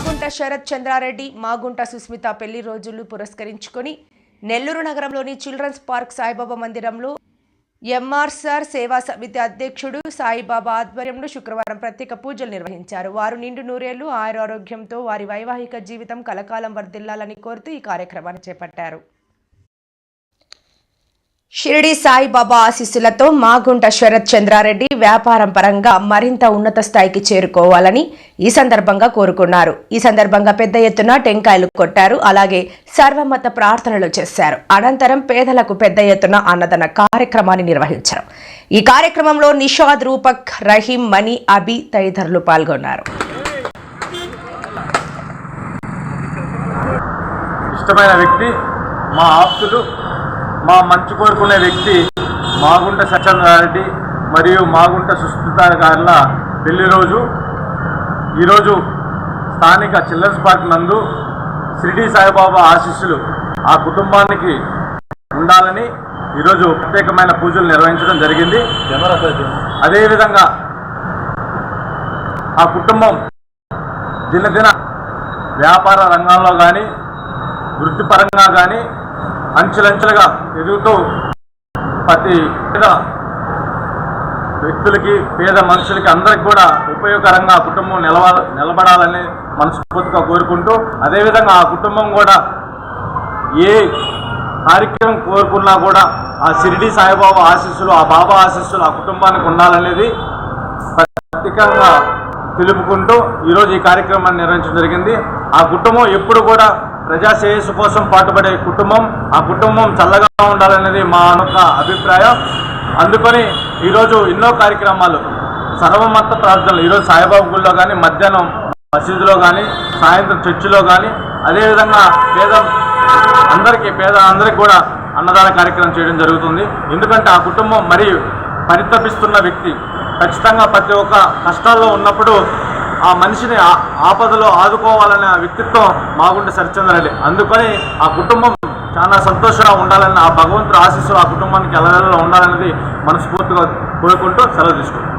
మాగుంట శరత్ చంద్రారెడ్డి మాగుంట సుస్మిత పెళ్ళి రోజులు పురస్కరించుకొని నెల్లూరు నగరంలోని చిల్డ్రన్స్ పార్క్ సాయిబాబా మందిరంలో ఎంఆర్సార్ సేవా సమితి అధ్యక్షుడు సాయిబాబా ఆధ్వర్యంలో శుక్రవారం ప్రత్యేక పూజలు నిర్వహించారు. వారు నిండు నూరేళ్ళు ఆయురారోగ్యంతో వారి వైవాహిక జీవితం కలకాలం వర్ధిల్లాలని కోరుతూ ఈ కార్యక్రమాన్ని చేపట్టారు. షిరిడి సాయిబాబా ఆశీస్సులతో మాగుంట శరత్ చంద్రారెడ్డి వ్యాపారం పరంగా మరింత ఉన్నత స్థాయికి చేరుకోవాలని ఈ సందర్భంగా కోరుకున్నారు. ఈ సందర్భంగా పెద్ద ఎత్తున టెంకాయలు కొట్టారు. అలాగే సర్వమత ప్రార్థనలు చేశారు. అనంతరం పేదలకు పెద్ద ఎత్తున అన్నదాన కార్యక్రమాన్ని నిర్వహించారు. ఈ కార్యక్రమంలో నిషాద్ రూపక్ రహీం మణి అబి తదితరులు పాల్గొన్నారు. ఇష్టమైన వ్యక్తి మా ఆప్తులు మా మంచి కోరుకునే వ్యక్తి మాగుంట సత్యనారాయణ మరియు మాగుంట సుస్థిత గారుల పెళ్ళి రోజు. ఈరోజు స్థానిక చిల్డ్రన్స్ పార్క్ నందు షిరిడి సాయిబాబా ఆశీస్సులు ఆ కుటుంబానికి ఉండాలని ఈరోజు ప్రత్యేకమైన పూజలు నిర్వహించడం జరిగింది. అదేవిధంగా ఆ కుటుంబం దినదిన వ్యాపార రంగంలో కానీ వృత్తిపరంగా కానీ అంచెలంచెలుగా ఎదుగుతూ ప్రతి పేద వ్యక్తులకి పేద మనుషులకి అందరికి కూడా ఉపయోగకరంగా ఆ కుటుంబం నిలవ నిలబడాలని మనస్ఫూర్తిగా కోరుకుంటూ అదేవిధంగా ఆ కుటుంబం కూడా ఏ కార్యక్రమం కోరుకున్నా కూడా ఆ షిరిడి సాయిబాబా ఆశీస్సులు ఆ బాబా ఆశీస్సులు ఆ కుటుంబానికి ఉండాలనేది ప్రత్యేకంగా తెలుపుకుంటూ ఈరోజు ఈ కార్యక్రమాన్ని నిర్వహించడం జరిగింది. ఆ కుటుంబం ఎప్పుడు కూడా ప్రజా శ్రేయస్సు కోసం పాటుపడే కుటుంబం ఆ కుటుంబం చల్లగా ఉండాలనేది మా అనొక అభిప్రాయం. అందుకని ఈరోజు ఎన్నో కార్యక్రమాలు సర్వమత ప్రార్థనలు ఈరోజు సాయిబాబు గుళ్ళో కానీ మధ్యాహ్నం మసీదులో కానీ సాయంత్రం చర్చిలో కానీ అదేవిధంగా పేద అందరికీ పేద అందరికీ కూడా అన్నదాన కార్యక్రమం చేయడం జరుగుతుంది. ఎందుకంటే ఆ కుటుంబం మరి పరితపిస్తున్న వ్యక్తి. ఖచ్చితంగా ప్రతి ఒక్క కష్టాల్లో ఉన్నప్పుడు ఆ మనిషిని ఆ- ఆపదలో ఆదుకోవాలనే ఆ వ్యక్తిత్వం మాగుంటే సరిచంద్రెడ్డి అందుకని ఆ కుటుంబం చాలా సంతోషంగా ఉండాలని ఆ భగవంతుడు ఆశీస్సులు ఆ కుటుంబానికి ఎల్లవేళలో ఉండాలనేది మనస్ఫూర్తిగా కోరుకుంటూ సెలవు తీసుకుంటాం